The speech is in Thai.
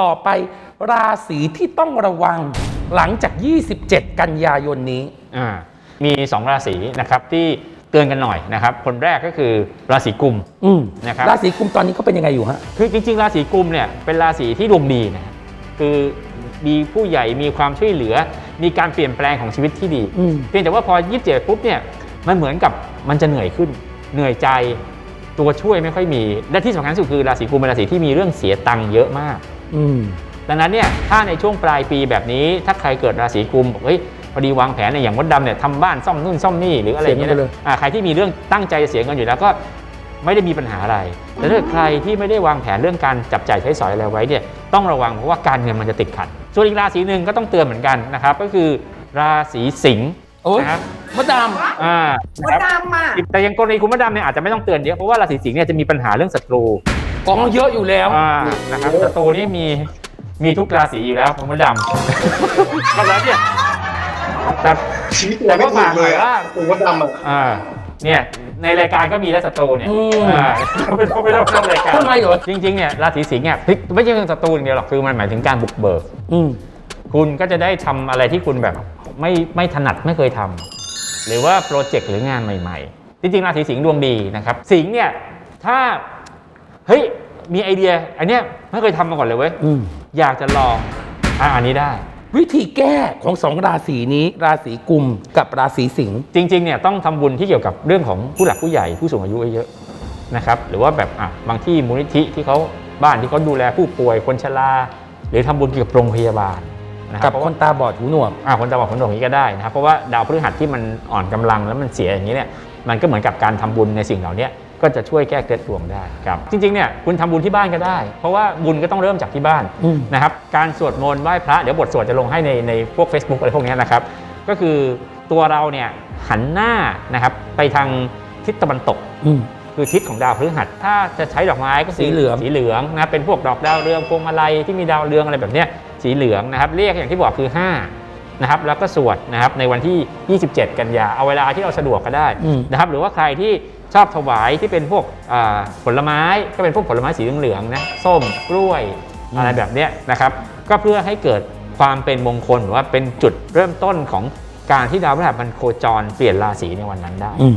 ต่อไปราศีที่ต้องระวังหลังจาก 27 กันยายนนี้ อ่ามี2ราศีนะครับที่เตือนกันหน่อยนะครับ คนแรกก็คือราศีกุมอืมนะครับ ราศีกุมตอนนี้เขาเป็นยังไงอยู่ฮะ คือจริงๆ ราศีกุมเนี่ยเป็นราศีที่ดวงดีนะครับคือมีผู้ใหญ่มีความช่วยเหลือ มีการเปลี่ยนแปลงของชีวิตที่ดี อืม เพียงแต่ว่าพอยี่สิบเจ็ดปุ๊บเนี่ยมันเหมือนกับมันจะเหนื่อยขึ้น เหนื่อยใจตัวช่วยไม่ค่อยมี และที่สำคัญที่สุดคือราศีกุมเป็นราศีที่มีเรื่องเสียตังค์เยอะมากอืม ดังนั้นเนี่ยถ้าในช่วงปลายปีแบบนี้ ถ้าใครเกิดราศีกุมบอกเฮ้ยพอดีวางแผนเนี่ยอย่างมดดำเนี่ยทำบ้านซ่อมนู่นซ่อมนี่หรืออะไรอย่างเงี้ยเสียเงินไปเลยนะอ่าใครที่มีเรื่องตั้งใจจะเสียเงินอยู่แล้วก็ไม่ได้มีปัญหาอะไร แต่ถ้าเกิดใครที่ไม่ได้วางแผนเรื่องการจับจ่ายใช้สอยอะไรไว้เนี่ยต้องระวังเพราะว่าการเงินมันจะติดขัด ส่วนอีกราศีหนึ่งก็ต้องเตือนเหมือนกันนะครับ ก็คือราศีสิงห์โอ้ยนะครับมดดอ่ามดดำอะแต่อยังกรณีคุณมดดำเนี่ยอาจจะไม่ต้องเตือนเยอะเพราะว่าราศีสิงห์เนี่ยจะมีปัญหาเรื่องศัตรูำ กองเยอะอยู่แล้ว อ่านะครับศัตรูนี่มีมีทุกราศีอยู่แล้วคุณมดดำดังนั้นเนี่ยแต่ชี้ตัวไม่ถูกเลยอะตัวมดดำอะอ่าเนี่ยในรายการก็มีแล้วศัตรูเนี่ยอืม อ่าไม่ต้องไม่ต้องเข้ารายการทำไมเหรอจริงๆเนี่ยราศีสิงห์เนี่ยพลิกไม่ใช่เรื่องศัตรูอย่างเดียวหรอกคือมันหมายถึงการบุกเบิก อืม คุณก็จะได้ทำอะไรที่คุณแบบไม่ไม่ถนัดไม่เคยทำหรือว่าโปรเจกต์หรืองานใหม่ ๆ จริงๆราศีสิงห์ดวงดีนะครับ สิงห์เนี่ยถ้า เฮ้ยมีไอเดีย อันเนี้ยไม่เคยทำมาก่อนเลยเว้ยอืม อยากจะลองอะอันนี้ได้ วิธีแก้ของสองราศีนี้ ราศีกุมกับราศีสิงห์ จริงๆเนี่ยต้องทำบุญที่เกี่ยวกับเรื่องของผู้หลักผู้ใหญ่ผู้สูงอายุเยอะๆนะครับหรือว่าแบบอะบางที่มูลนิธิที่เขาบ้านที่เขาดูแลผู้ป่วยคนชราหรือทำบุญเกี่ยวกับโรงพยาบาลนะคกัรับบเพราะคว่านตาบอดหูหนวก อ่าคนตาบอดคนหนวกนี้ก็ได้นะครับเพราะว่าดาวพฤหัสที่มันอ่อนกำลังแล้วมันเสียอย่างนี้เนี่ยมันก็เหมือนกับการทำบุญในสิ่งเหล่านี้ ก็จะช่วยแก้เคล็ดดวงได้ครับจริงๆเนี่ยคุณทำบุญที่บ้านก็ได้ เพราะว่าบุญก็ต้องเริ่มจากที่บ้านอืมนะครับการสวดมนต์ไหว้พระเดี๋ยวบทสวดจะลงให้ในในพวก Facebook อะไรพวกนี้นะครับก็คือตัวเราเนี่ยหันหน้านะครับไปทางทิศตะวันตกอืมคือทิศของดาวพฤหัส ถ้าจะใช้ดอกไม้ก็คืสีเหลืองสีเหลืองนะครับเป็นพวกดอกดาวเรืองพวงมาลัยที่มีดาวเรืองอะไรแบบเนี้ยสีเหลืองนะครับเรียกอย่างที่บอกคือ 5นะครับแล้วก็สวดนะครับในวันที่ 27 กันยาเอาเวลาที่เราสะดวกก็ได้อืมนะครับหรือว่าใครที่ ชอบถวายที่เป็นพวกอ่าผลไม้ก็เป็นพวกผลไม้สีเหลืองๆนะส้มกล้วยอะไรแบบเนี้ยนะครับ ก็เพื่อให้เกิดความเป็นมงคลหรือว่าเป็นจุดเริ่มต้นของการที่ดาวพฤหัสมันโคจรเปลี่ยนราศีในวันนั้นได้อืม